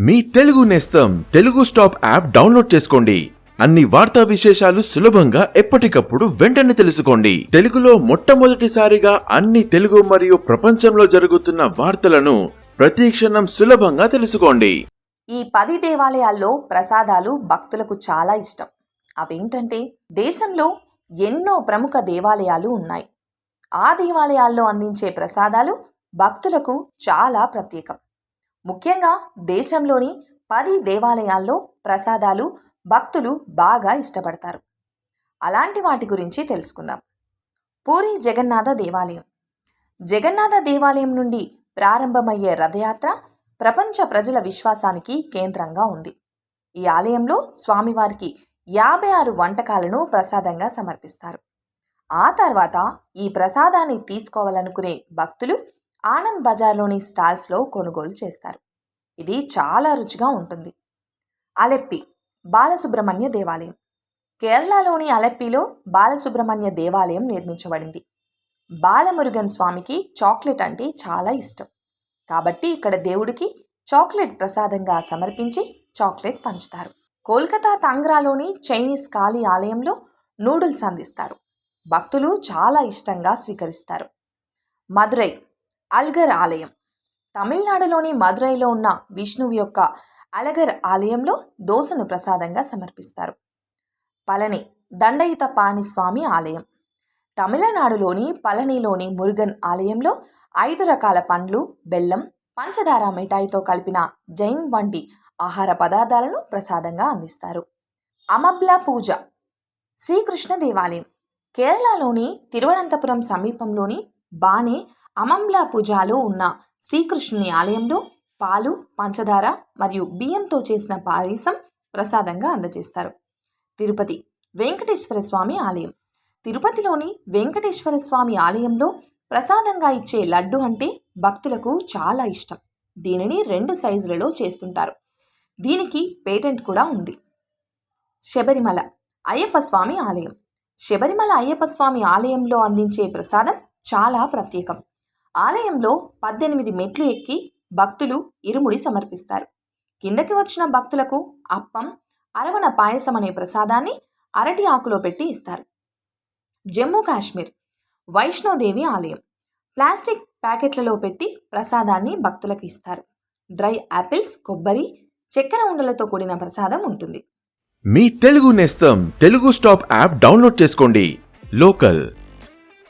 మీ తెలుగు నేస్తం Telugu stop app download చేసుకోండి. అన్ని వార్తా విశేషాలు సులభంగా ఎప్పటికప్పుడు వెంటనే తెలుసుకోండి. తెలుగులో మొట్టమొదటిసారిగా అన్ని తెలుగు మరియు ప్రపంచంలో జరుగుతున్న వార్తలను ప్రతి క్షణం సులభంగా తెలుసుకోండి. ఈ పది దేవాలయాల్లో ప్రసాదాలు భక్తులకు చాలా ఇష్టం. అవేంటంటే దేశంలో ఎన్నో ప్రముఖ దేవాలయాలు ఉన్నాయి. ఆ దేవాలయాల్లో అందించే ప్రసాదాలు భక్తులకు చాలా ప్రత్యేకం. ముఖ్యంగా దేశంలోని పది దేవాలయాల్లో ప్రసాదాలు భక్తులు బాగా ఇష్టపడతారు. అలాంటి వాటి గురించి తెలుసుకుందాం. పూరి జగన్నాథ దేవాలయం. జగన్నాథ దేవాలయం నుండి ప్రారంభమయ్యే రథయాత్ర ప్రపంచ ప్రజల విశ్వాసానికి కేంద్రంగా ఉంది. ఈ ఆలయంలో స్వామివారికి యాభై ఆరు వంటకాలను ప్రసాదంగా సమర్పిస్తారు. ఆ తర్వాత ఈ ప్రసాదాన్ని తీసుకోవాలనుకునే భక్తులు ఆనంద్ బజార్లోని స్టాల్స్లో కొనుగోలు చేస్తారు. ఇది చాలా రుచిగా ఉంటుంది. అలెప్పి బాలసుబ్రహ్మణ్య దేవాలయం. కేరళలోని అలెప్పిలో బాలసుబ్రహ్మణ్య దేవాలయం నిర్మించబడింది. బాలమురుగన్ స్వామికి చాక్లెట్ అంటే చాలా ఇష్టం. కాబట్టి ఇక్కడ దేవుడికి చాక్లెట్ ప్రసాదంగా సమర్పించి చాక్లెట్ పంచుతారు. కోల్కతా తాంగ్రాలోని చైనీస్ కాళీ ఆలయంలో నూడిల్స్ అందిస్తారు. భక్తులు చాలా ఇష్టంగా స్వీకరిస్తారు. మదురై అల్గర్ ఆలయం. తమిళనాడులోని మదురైలో ఉన్న విష్ణువు యొక్క అలగర్ ఆలయంలో దోసను ప్రసాదంగా సమర్పిస్తారు. పళని దండయుత పాణిస్వామి ఆలయం. తమిళనాడులోని పళనిలోని మురుగన్ ఆలయంలో ఐదు రకాల పండ్లు బెల్లం పంచదార మిఠాయితో కలిపిన జైన్ వంటి ఆహార పదార్థాలను ప్రసాదంగా అందిస్తారు. అమబ్లా పూజ. శ్రీకృష్ణ దేవాలయం. కేరళలోని తిరువనంతపురం సమీపంలోని బానే అమంలా పూజాలో ఉన్న శ్రీకృష్ణుని ఆలయంలో పాలు పంచదార మరియు బియ్యంతో చేసిన పాయసం ప్రసాదంగా అందజేస్తారు. తిరుపతి వెంకటేశ్వర స్వామి ఆలయం. తిరుపతిలోని వెంకటేశ్వర స్వామి ఆలయంలో ప్రసాదంగా ఇచ్చే లడ్డు అంటే భక్తులకు చాలా ఇష్టం. దీనిని రెండు సైజులలో చేస్తుంటారు. దీనికి పేటెంట్ కూడా ఉంది. శబరిమల అయ్యప్ప స్వామి ఆలయం. శబరిమల అయ్యప్ప స్వామి ఆలయంలో అందించే ప్రసాదం చాలా ప్రత్యేకం. ఆలయంలో పద్దెనిమిది మెట్లు ఎక్కి భక్తులు ఇరుముడి సమర్పిస్తారు. కిందకి వచ్చిన భక్తులకు అప్పం అరవణ పాయసం అనే ప్రసాదాన్ని అరటి ఆకులో పెట్టి ఇస్తారు. జమ్మూ కాశ్మీర్ వైష్ణోదేవి ఆలయం. ప్లాస్టిక్ ప్యాకెట్లలో పెట్టి ప్రసాదాన్ని భక్తులకు ఇస్తారు. డ్రై యాపిల్స్ కొబ్బరి చక్కెర ఉండలతో కూడిన ప్రసాదం ఉంటుంది. మీ తెలుగు నేస్తం తెలుగు స్టాప్ యాప్ డౌన్లోడ్ చేసుకోండి. లోకల్.